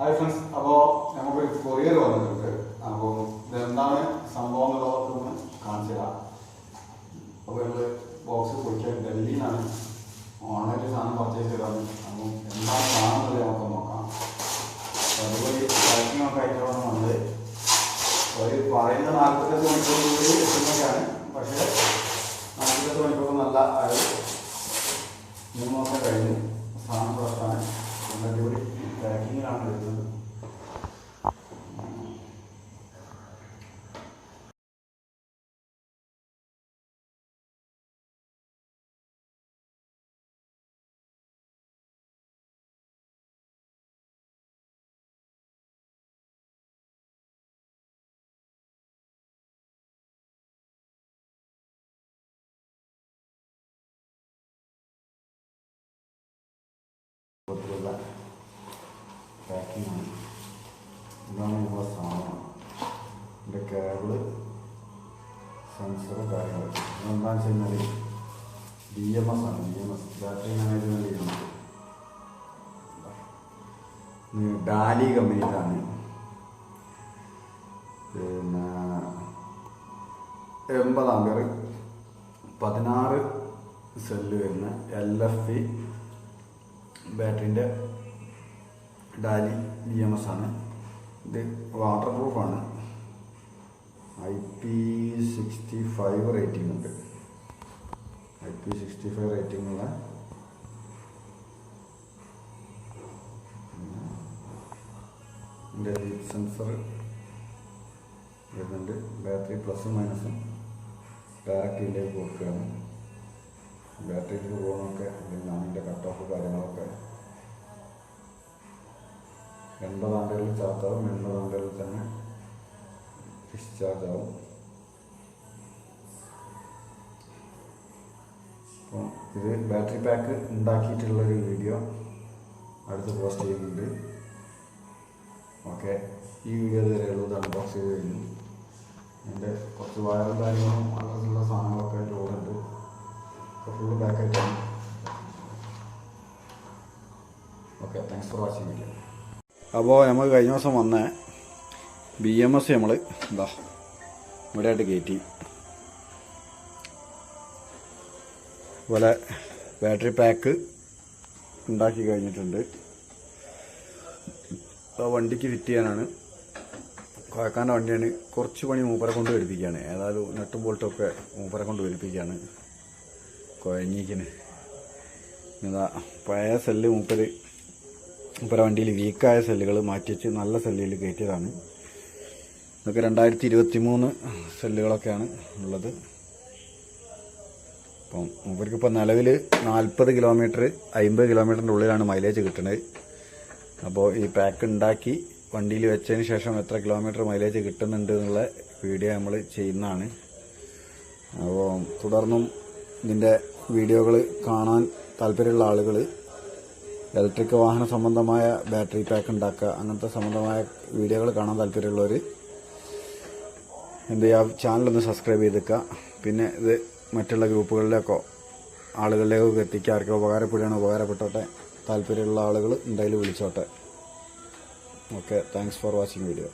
Hi friends അപ്പോൾ നമുക്കൊരു courier വന്നിട്ടുണ്ട്. അപ്പോൾ ഇതെന്താണ് സംഭവം എന്നുള്ളതൊക്കെ ഒന്ന് കാണിച്ചു തരാം. അപ്പോൾ നമ്മൾ ബോക്സ് പൊടിക്കാൻ ഡൽഹിയിൽ നിന്നാണ് ഓൺലൈനിൽ സാധനം പർച്ചേസ് ചെയ്താണ് അപ്പം എന്താണ് സാധനം നമുക്ക് നോക്കാം. അതുപോലെ പാക്കിംഗ് ഒക്കെ ആയിട്ടാണ് വന്നത് അവർ പറയുന്ന നാൽപ്പത്തെട്ട് മണിക്കൂറിൽ എത്തുന്നൊക്കെയാണ്. പക്ഷേ നാൽപ്പത്തെട്ട് മണിക്കൂർ നല്ല മൂന്ന് മാസം കഴിഞ്ഞു. രൂപത്തിലുള്ള പാക്കിങ്ങാണ് ഇതാണ് നമ്മുടെ സാധനം. ഇതിന്റെ കേബിൾ സെൻസർ കാര്യങ്ങൾ എന്താണെന്ന് വെച്ച് കഴിഞ്ഞാൽ ആണ്. D M S. Battery management ഇത്. ഡാലി കമ്പനിയിലാണ്. പിന്നെ എൺപതാം ആമ്പയർ പതിനാറ് സെല്ല് വരുന്ന എൽ എഫ് ഇ ബാറ്ററിന്റെ ഡാലി ബി എം എസ് ആണ്. ഇത് water പ്രൂഫാണ് I P sixty five rating ഉണ്ട്. I P sixty five rating ഉള്ള ഇതിന്റെ ഹീറ്റ് സെൻസർ വരുന്നുണ്ട്. ബാറ്ററി പ്ലസും മൈനസും ഡയറക്റ്റ് ഇതിലേക്ക് കൊടുക്കുകയാണ്. ബാറ്ററിക്ക് പോകുന്നതൊക്കെ ഇതിലാണ് ഇതിന്റെ കട്ട് ഓഫ് കാര്യങ്ങളൊക്കെ. എൺപത് ആണ്ടുകളിൽ ചാർജ് ആവും എൺപത് ആണ്ടുകളിൽ തന്നെ ഡിസ്ചാർജ് ആവും. അപ്പോൾ ഇത് ബാറ്ററി പാക്ക് ഉണ്ടാക്കിയിട്ടുള്ളൊരു വീഡിയോ അടുത്ത് പോസ്റ്റ് ചെയ്യുന്നുണ്ട്. ഓക്കെ ഈ വീഡിയോ വരെയുള്ളത് അൺബോക്സ് ചെയ്ത് കഴിഞ്ഞു. എന്റെ കുറച്ച് വയറും കാര്യങ്ങളും അങ്ങനെയുള്ള സാധനങ്ങളൊക്കെ ലോഡുണ്ട്. Full ബാക്കായിട്ടാണ് okay thanks for watching video അപ്പോൾ നമ്മൾ കഴിഞ്ഞ ദിവസം വന്ന ബി എം എസ് നമ്മൾ എന്താ ഇവിടെയായിട്ട് കയറ്റി അതുപോലെ ബാറ്ററി പാക്ക് ഉണ്ടാക്കി കഴിഞ്ഞിട്ടുണ്ട്. അപ്പോൾ വണ്ടിക്ക് ഫിറ്റ് ചെയ്യാനാണ്. കുഴക്കാന്റെ വണ്ടിയാണ്. കുറച്ച് പണി മൂപ്പരെ കൊണ്ട് വരുപ്പിക്കുകയാണ് ഏതായാലും നെട്ടും ബോൾട്ടൊക്കെ മൂപ്പരെ കൊണ്ട് വരുപ്പിക്കുകയാണ് കുഴഞ്ഞിക്കിന് എന്താ പഴയ സെല്ല് മൂപ്പര് മൂപ്പര വണ്ടിയിൽ വീക്കായ സെല്ലുകൾ മാറ്റി വെച്ച് നല്ല സെല്ലിൽ കയറ്റിയതാണ്. ഇതൊക്കെ രണ്ടായിരത്തി ഇരുപത്തി മൂന്ന് സെല്ലുകളൊക്കെയാണ് ഉള്ളത്. അപ്പം ഇവർക്കിപ്പോൾ ഇപ്പോൾ നിലവിൽ നാൽപ്പത് കിലോമീറ്റർ അമ്പത് കിലോമീറ്ററിന്റെ ഉള്ളിലാണ് മൈലേജ് കിട്ടുന്നത്. അപ്പോൾ ഈ പാക്ക് ഉണ്ടാക്കി വണ്ടിയിൽ വെച്ചതിന് ശേഷം എത്ര കിലോമീറ്റർ മൈലേജ് കിട്ടുന്നുണ്ട് എന്നുള്ള വീഡിയോ നമ്മൾ ചെയ്യുന്നതാണ്. അപ്പോൾ തുടർന്നും ഇതിന്റെ വീഡിയോകൾ കാണാൻ താല്പര്യമുള്ള ആളുകൾ ഇലക്ട്രിക് വാഹന സംബന്ധമായ ബാറ്ററി പാക്ക് ഉണ്ടാക്കുക അങ്ങനത്തെ സംബന്ധമായ വീഡിയോകൾ കാണാൻ താല്പര്യമുള്ളവർ എന്ത് ചെയ്യുക ചാനലൊന്ന് സബ്സ്ക്രൈബ് ചെയ്തേക്കുക പിന്നെ ഇത് മറ്റുള്ള ഗ്രൂപ്പുകളിലേക്കോ ആളുകളിലേക്കോ എത്തിക്കുക. ആർക്കോ ഉപകാരപ്പെടുകയാണോ ഉപകാരപ്പെട്ടോട്ടെ താല്പര്യമുള്ള ആളുകൾ എന്തായാലും വിളിച്ചോട്ടെ. Okay thanks for watching video